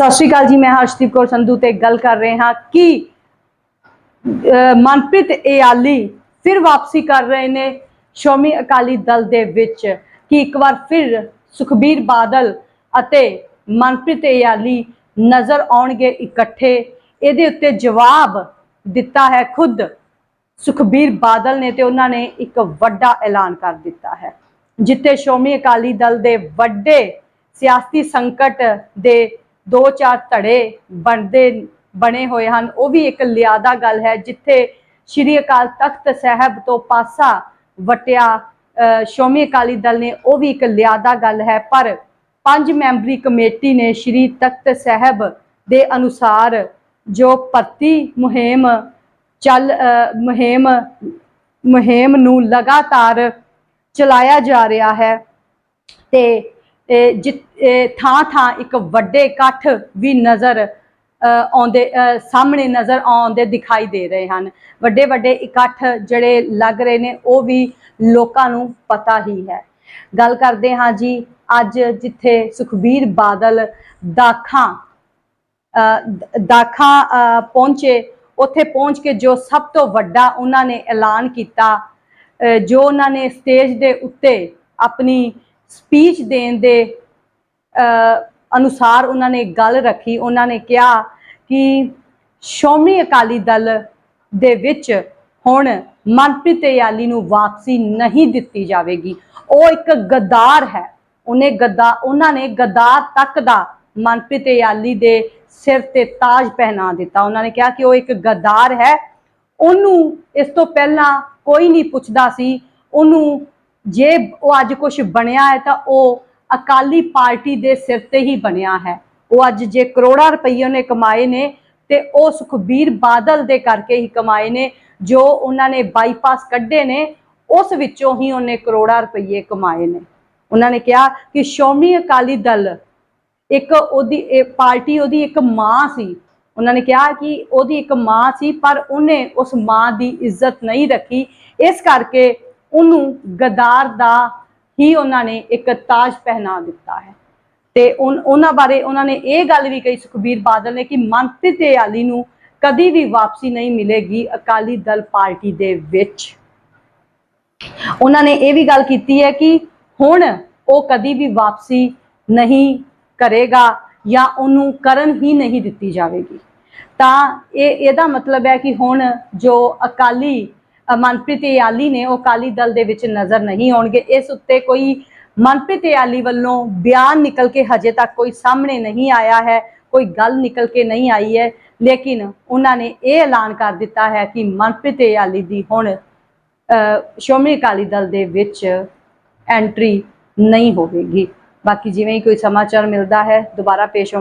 ਸਤਿ ਸ਼੍ਰੀ ਅਕਾਲ ਜੀ ਮੈਂ ਹਰਸ਼ਦੀਪ ਕੌਰ ਸੰਧੂ ਤੇ ਗੱਲ ਕਰ ਰਹੇ ਹਾਂ ਕਿ ਅਹ, ਮਨਪ੍ਰੀਤ ਇਆਲੀ ਫਿਰ ਵਾਪਸੀ ਕਰ ਰਹੇ ਨੇ ਸ਼੍ਰੋਮਣੀ ਅਕਾਲੀ ਦਲ ਦੇ ਵਿੱਚ ਕਿ ਇੱਕ ਵਾਰ ਫਿਰ ਸੁਖਬੀਰ ਬਾਦਲ ਅਤੇ ਮਨਪ੍ਰੀਤ ਇਆਲੀ ਨਜ਼ਰ ਆਉਣਗੇ ਇਕੱਠੇ। ਇਹਦੇ ਉੱਤੇ ਜਵਾਬ ਦਿੱਤਾ ਹੈ ਖੁਦ ਸੁਖਬੀਰ ਬਾਦਲ ਨੇ ਤੇ ਉਹਨਾਂ ਨੇ ਇੱਕ ਵੱਡਾ ਐਲਾਨ ਕਰ ਦਿੱਤਾ ਹੈ ਜਿੱਥੇ ਸ਼੍ਰੋਮਣੀ ਅਕਾਲੀ ਦਲ ਦੇ ਵੱਡੇ ਸਿਆਸੀ ਸੰਕਟ ਦੇ ਦੋ ਚਾਰ ਧੜੇ ਬਣਦੇ ਬਣੇ ਹੋਏ ਹਨ। ਉਹ ਵੀ ਇੱਕ ਲਿਆਦਾ ਗੱਲ ਹੈ ਜਿੱਥੇ ਸ਼੍ਰੀ ਅਕਾਲ ਤਖਤ ਸਾਹਿਬ ਤੋਂ ਪਾਸਾ ਵਟਿਆ ਅਹ, ਸ਼੍ਰੋਮਣੀ ਅਕਾਲੀ ਦਲ ਨੇ ਉਹ ਵੀ ਇੱਕ ਲਿਆਦਾ ਗੱਲ ਹੈ। ਪਰ ਪੰਜ ਮੈਂਬਰੀ ਕਮੇਟੀ ਨੇ ਸ਼੍ਰੀ ਤਖਤ ਸਾਹਿਬ ਦੇ ਅਨੁਸਾਰ ਜੋ ਭਰਤੀ ਮੁਹਿੰਮ ਚੱਲ ਮੁਹਿੰਮ ਮੁਹਿੰਮ ਨੂੰ ਲਗਾਤਾਰ ਚਲਾਇਆ ਜਾ ਰਿਹਾ ਹੈ ਤੇ ਥਾਂ ਥਾਂ ਇੱਕ ਵੱਡੇ ਇਕੱਠ ਵੀ ਨਜ਼ਰ ਆਉਂਦੇ ਸਾਹਮਣੇ ਨਜ਼ਰ ਆਉਂਦੇ ਦਿਖਾਈ ਦੇ ਰਹੇ ਹਨ। ਵੱਡੇ ਵੱਡੇ ਇਕੱਠ ਜਿਹੜੇ ਲੱਗ ਰਹੇ ਨੇ, ਉਹ ਵੀ ਲੋਕਾਂ ਨੂੰ ਪਤਾ ਹੀ ਹੈ। ਗੱਲ ਕਰਦੇ ਹਾਂ ਜੀ, ਅੱਜ ਜਿੱਥੇ ਸੁਖਬੀਰ ਬਾਦਲ ਦਾਖਾਂ ਦਾਖਾਂ ਪਹੁੰਚੇ, ਉੱਥੇ ਪਹੁੰਚ ਕੇ ਜੋ ਸਭ ਤੋਂ ਵੱਡਾ ਉਹਨਾਂ ਨੇ ਐਲਾਨ ਕੀਤਾ ਜੋ ਉਹਨਾਂ ਨੇ ਸਟੇਜ ਦੇ ਉੱਤੇ ਆਪਣੀ ਸਪੀਚ ਦੇਣ ਦੇ ਅਹ, ਅਨੁਸਾਰ ਉਹਨਾਂ ਨੇ ਗੱਲ ਰੱਖੀ। ਉਹਨਾਂ ਨੇ ਕਿਹਾ ਕਿ ਸ਼੍ਰੋਮਣੀ ਅਕਾਲੀ ਦਲ ਦੇ ਵਿੱਚ ਹੁਣ ਮਨਪ੍ਰੀਤ ਇਆਲੀ ਨੂੰ ਵਾਪਸੀ ਨਹੀਂ ਦਿੱਤੀ ਜਾਵੇਗੀ। ਉਹ ਇੱਕ ਗਦਾਰ ਹੈ। ਉਹਨੇ ਗਦਾ ਉਹਨਾਂ ਨੇ ਗਦਾਰ ਤੱਕ ਦਾ ਮਨਪ੍ਰੀਤ ਇਆਲੀ ਦੇ ਸਿਰ ਤੇ ਤਾਜ ਪਹਿਨਾ ਦਿੱਤਾ। ਉਹਨਾਂ ਨੇ ਕਿਹਾ ਕਿ ਉਹ ਇੱਕ ਗਦਾਰ ਹੈ। ਉਹਨੂੰ ਇਸ ਤੋਂ ਪਹਿਲਾਂ ਕੋਈ ਨਹੀਂ ਪੁੱਛਦਾ ਸੀ। ਉਹਨੂੰ ਜੇ ਉਹ ਅੱਜ ਕੁਝ ਬਣਿਆ ਹੈ ਤਾਂ ਉਹ ਅਕਾਲੀ ਪਾਰਟੀ ਦੇ ਸਿਰ ਤੇ ਹੀ ਬਣਿਆ ਹੈ। ਉਹ ਅੱਜ ਜੇ ਕਰੋੜਾਂ ਰੁਪਈਏ ਉਹਨੇ ਕਮਾਏ ਨੇ ਤੇ ਉਹ ਸੁਖਬੀਰ ਬਾਦਲ ਦੇ ਕਰਕੇ ਹੀ ਕਮਾਏ ਨੇ, ਜੋ ਉਹਨਾਂ ਨੇ ਬਾਈਪਾਸ ਕੱਢੇ ਨੇ, ਉਸ ਵਿੱਚੋਂ ਹੀ ਉਹਨੇ ਕਰੋੜਾਂ ਰੁਪਈਏ ਕਮਾਏ ਨੇ। ਉਹਨਾਂ ਨੇ ਕਿਹਾ ਕਿ ਸ਼੍ਰੋਮਣੀ ਅਕਾਲੀ ਦਲ ਇੱਕ ਉਹਦੀ, ਇਹ ਪਾਰਟੀ ਉਹਦੀ ਇੱਕ ਮਾਂ ਸੀ। ਉਹਨਾਂ ਨੇ ਕਿਹਾ ਕਿ ਉਹਦੀ ਇੱਕ ਮਾਂ ਸੀ, ਪਰ ਉਹਨੇ ਉਸ ਮਾਂ ਦੀ ਇੱਜ਼ਤ ਨਹੀਂ ਰੱਖੀ। ਇਸ ਕਰਕੇ ਉਹਨੂੰ ਗਦਾਰ ਦਾ ਹੀ ਉਹਨਾਂ ਨੇ ਇੱਕ ਤਾਜ ਪਹਿਨਾ ਦਿੱਤਾ ਹੈ। ਤੇ ਉਹਨਾਂ ਬਾਰੇ ਉਹਨਾਂ ਨੇ ਇਹ ਗੱਲ ਵੀ ਕਹੀ ਸੁਖਬੀਰ ਬਾਦਲ ਨੇ ਕਿ ਮਨਪ੍ਰੀਤ ਇਆਲੀ ਨੂੰ ਕਦੀ ਵੀ ਵਾਪਸੀ ਨਹੀਂ ਮਿਲੇਗੀ ਅਕਾਲੀ ਦਲ ਪਾਰਟੀ ਦੇ ਵਿੱਚ। ਉਹਨਾਂ ਨੇ ਇਹ ਵੀ ਗੱਲ ਕੀਤੀ ਹੈ ਕਿ ਹੁਣ ਉਹ ਕਦੀ ਵੀ ਵਾਪਸੀ ਨਹੀਂ ਕਰੇਗਾ ਜਾਂ ਉਹਨੂੰ ਕਰਨ ਹੀ ਨਹੀਂ ਦਿੱਤੀ ਜਾਵੇਗੀ। ਤਾਂ ਇਹ, ਇਹਦਾ ਮਤਲਬ ਹੈ ਕਿ ਹੁਣ ਜੋ ਅਕਾਲੀ ਮਨਪ੍ਰੀਤ ਇਆਲੀ ਨੇ ਉਹ ਅਕਾਲੀ ਦਲ ਦੇ ਵਿੱਚ ਨਜ਼ਰ ਨਹੀਂ ਆਉਣਗੇ। ਇਸ ਉੱਤੇ ਕੋਈ ਮਨਪ੍ਰੀਤ ਇਆਲੀ ਵੱਲੋਂ ਬਿਆਨ ਨਿਕਲ ਕੇ ਹਜੇ ਤੱਕ ਕੋਈ ਸਾਹਮਣੇ ਨਹੀਂ ਆਇਆ ਹੈ ਕੋਈ ਗੱਲ ਨਿਕਲ ਕੇ ਨਹੀਂ ਆਈ ਹੈ। ਲੇਕਿਨ ਉਹਨਾਂ ਨੇ ਇਹ ਐਲਾਨ ਕਰ ਦਿੱਤਾ ਹੈ ਕਿ ਮਨਪ੍ਰੀਤ ਇਆਲੀ ਦੀ ਹੁਣ ਅ, ਸ਼੍ਰੋਮਣੀ ਅਕਾਲੀ ਦਲ ਦੇ ਵਿੱਚ ਐਂਟਰੀ ਨਹੀਂ ਹੋਵੇਗੀ। ਬਾਕੀ ਜਿਵੇਂ ਹੀ ਕੋਈ ਸਮਾਚਾਰ ਮਿਲਦਾ ਹੈ ਦੁਬਾਰਾ ਪੇਸ਼ ਹੋਵਾਂ